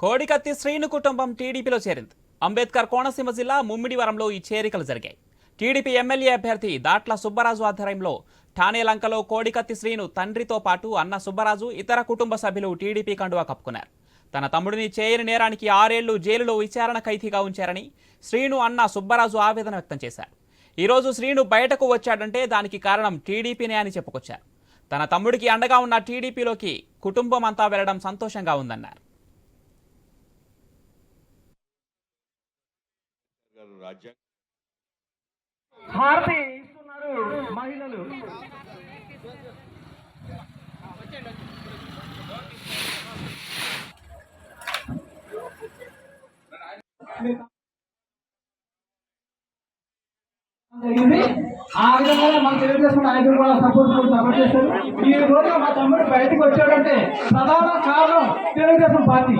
కోడికత్తి శ్రీను కుటుంబం టీడీపీలో చేరింది. అంబేద్కర్ కోనసీమ జిల్లా ముమ్మిడివరంలో ఈ చేరికలు జరిగాయి. టీడీపీ ఎమ్మెల్యే అభ్యర్థి దాట్ల సుబ్బరాజు ఆధ్వర్యంలో ఠానే లంకలో కోడికత్తి శ్రీను తండ్రితో పాటు అన్న సుబ్బరాజు ఇతర కుటుంబ సభ్యులు టీడీపీ కండువా కప్పుకున్నారు. తన తమ్ముడిని చేయని నేరానికి ఆరేళ్ళు జైలులో విచారణ ఖైదీగా ఉంచారని శ్రీను అన్న సుబ్బరాజు ఆవేదన వ్యక్తం చేశారు. ఈరోజు శ్రీను బయటకు వచ్చాడంటే దానికి కారణం టీడీపీనే అని చెప్పుకొచ్చారు. తన తమ్ముడికి అండగా ఉన్న టీడీపీలోకి కుటుంబం అంతా వెళ్ళడం సంతోషంగా ఉందన్నారు. గారు రాజ్యాంగ హారతి ఇస్తున్నారు మహిళలు. జరిగింది ఆ విధంగా మన తెలుగుదేశం నాయకులు కూడా సపోర్ట్ సపోర్ట్ చేశారు ఈ రోజు మా తమ్ముడు బయటకు వచ్చాడంటే ప్రధాన కారణం తెలుగుదేశం పార్టీ.